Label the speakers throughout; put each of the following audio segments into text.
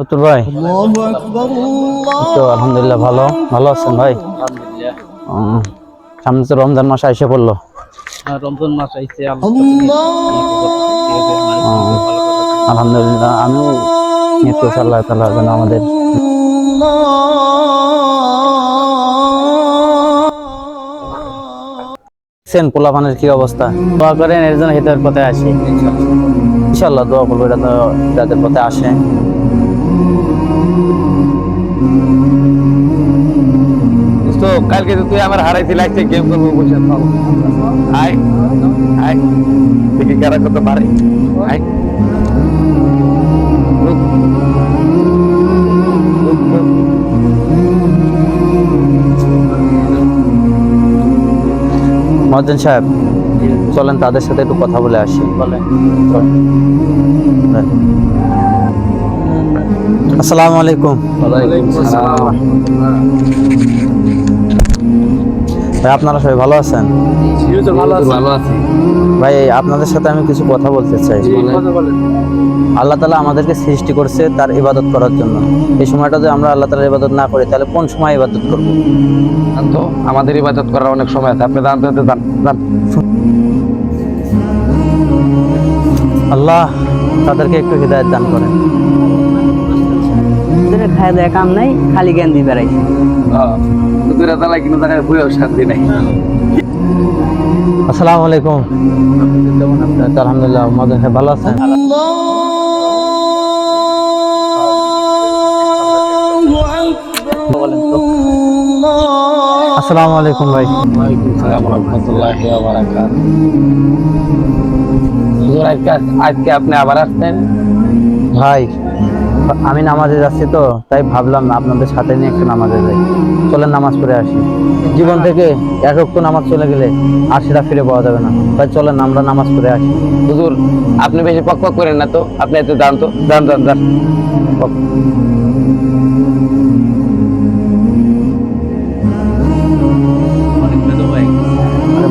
Speaker 1: নতুন ভাই? তো আলহামদুলিল্লাহ ভালো। ভালো আছেন ভাই? সামনে তো রমজান মাস এসে পড়ল।
Speaker 2: রমজান মাস আইছে
Speaker 1: আলহামদুলিল্লাহ আমিও করছি আল্লাহ তালা যেন আমাদের সেন পোলাপানের কি অবস্থা? দোয়া করেন এর জন্য হিতের পথে আসি। ইনশাল্লাহ দোয়া করব এটা তো যাদের পথে আসে।
Speaker 3: কালকে তো তুই আমার হারাইতে লাগছে গেম করব বসে আয় আয়। দেখি কারা কত পারে। আয়।
Speaker 1: মহাজন সাহেব চলেন তাদের সাথে একটু কথা বলে আসি। বলেন। আসসালামু আলাইকুম। ভাই আপনারা সবাই ভালো আছেন?
Speaker 3: ভালো আছি।
Speaker 1: ভাই আপনাদের সাথে আমি কিছু কথা বলতে চাই। আল্লাহ তালা আমাদেরকে সৃষ্টি করছে তার ইবাদত করার জন্য। এই সময়টা যদি আমরা আল্লাহ তালার ইবাদত না করি তাহলে কোন সময় ইবাদত করব?
Speaker 3: তো আমাদের ইবাদত করার অনেক সময় আছে। আপনি জানতে
Speaker 1: আল্লাহ তাদেরকে একটু হৃদায়ত দান করেন।
Speaker 2: ওদের খায় দেয় কাম নাই খালি জ্ঞান দিয়ে বেড়াইছে
Speaker 3: দুরা তালা কিন্তু তাকে বইও শান্তি নাই।
Speaker 1: আসসালামু আলাইকুম। আলহামদুলিল্লাহ মদন সাহেব ভালো আছেন? আসসালামু আলাইকুম ভাই।
Speaker 3: আজকে আপনি আবার আসছেন?
Speaker 1: ভাই আমি নামাজে যাচ্ছি তো, তাই ভাবলাম আপনাদের সাথে নিয়ে একটু নামাজে যাই। চলেন, নামাজ পড়ে আসি। জীবন থেকে এক নামাজ চলে গেলে আর সেটা ফিরে পাওয়া যাবে না। তাই চলেন, আমরা নামাজ পড়ে আসি।
Speaker 3: হুজুর, আপনি বেশি পক পক করেন না তো, আপনি এত দান তো। দান যান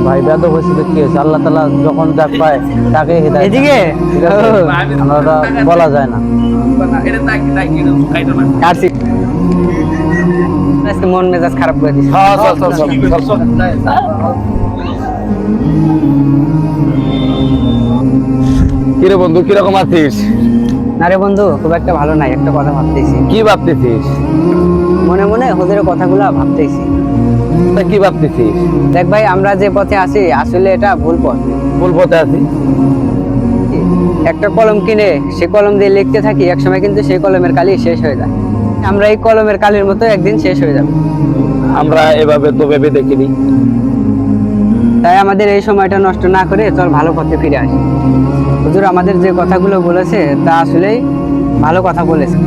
Speaker 1: ভাই বেদ হয়েছে তো কি হয়েছে? আল্লাহ তালা যখন যা পায় তাকে
Speaker 2: এদিকে?
Speaker 1: আমরা বলা যায় না।
Speaker 2: আজকে মন মেজাজ খারাপ করে দিচ্ছে
Speaker 3: চল। কিরে বন্ধু কীরকম আছিস?
Speaker 2: না রে বন্ধু খুব একটা ভালো নাই একটা কথা ভাবতেছি।
Speaker 3: কি ভাবতেছিস?
Speaker 2: মনে মনে হুজুরের কথাগুলো ভাবতেছি।
Speaker 3: তা কি ভাবতেছিস?
Speaker 2: দেখ ভাই আমরা যে পথে আছি আসলে এটা ভুল পথ।
Speaker 3: ভুল পথে আছি?
Speaker 2: একটা কলম কিনে সে কলম দিয়ে লিখতে থাকি এক সময় কিন্তু সেই কলমের কালি শেষ হয়ে যায়। আমরা এই কলমের কালির মতো একদিন শেষ হয়ে যাবে।
Speaker 3: আমরা এভাবে তো ভেবে দেখিনি।
Speaker 2: তাই আমাদের এই সময়টা নষ্ট না করে চল ভালো পথে ফিরে আসি। হুজুর আমাদের যে কথাগুলো বলেছে তা আসলেই ভালো কথা বলেছে।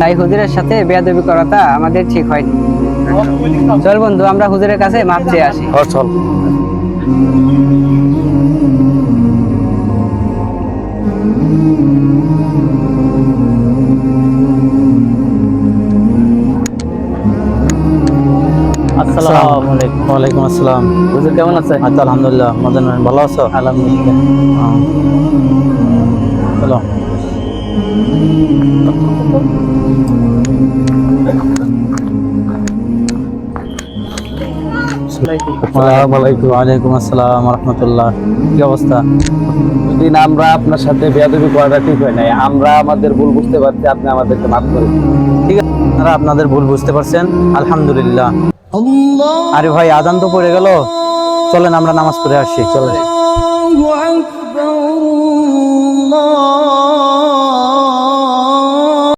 Speaker 2: তাই হুজুরের সাথে বেয়াদবি করাটা আমাদের ঠিক হয়নি। চল বন্ধু আমরা হুজুরের কাছে মাপ চেয়ে আসি।
Speaker 3: হ চল।
Speaker 1: ওয়ালাইকুম আসসালাম।
Speaker 2: হুজুর কেমন আছে
Speaker 1: আচ্ছা আলহামদুলিল্লাহ মদন ভালো আছো?
Speaker 2: আলহামদুলিল্লাহ।
Speaker 1: চলো।
Speaker 3: আলাইকুম
Speaker 1: ওয়ালাইকুম আসসালাম রহমতুল্লাহ। কি অবস্থা?
Speaker 3: দিন আমরা আপনার সাথে বেয়াদবি করাটা ঠিক হয় নাই। আমরা আমাদের ভুল বুঝতে পারছি আপনি আমাদেরকে মাফ
Speaker 1: ঠিক আছে? আপনারা আপনাদের ভুল বুঝতে পারছেন? আলহামদুলিল্লাহ। আরে ভাই আদান তো পড়ে গেল। চলেন আমরা নামাজ পড়ে আসি। চলেন।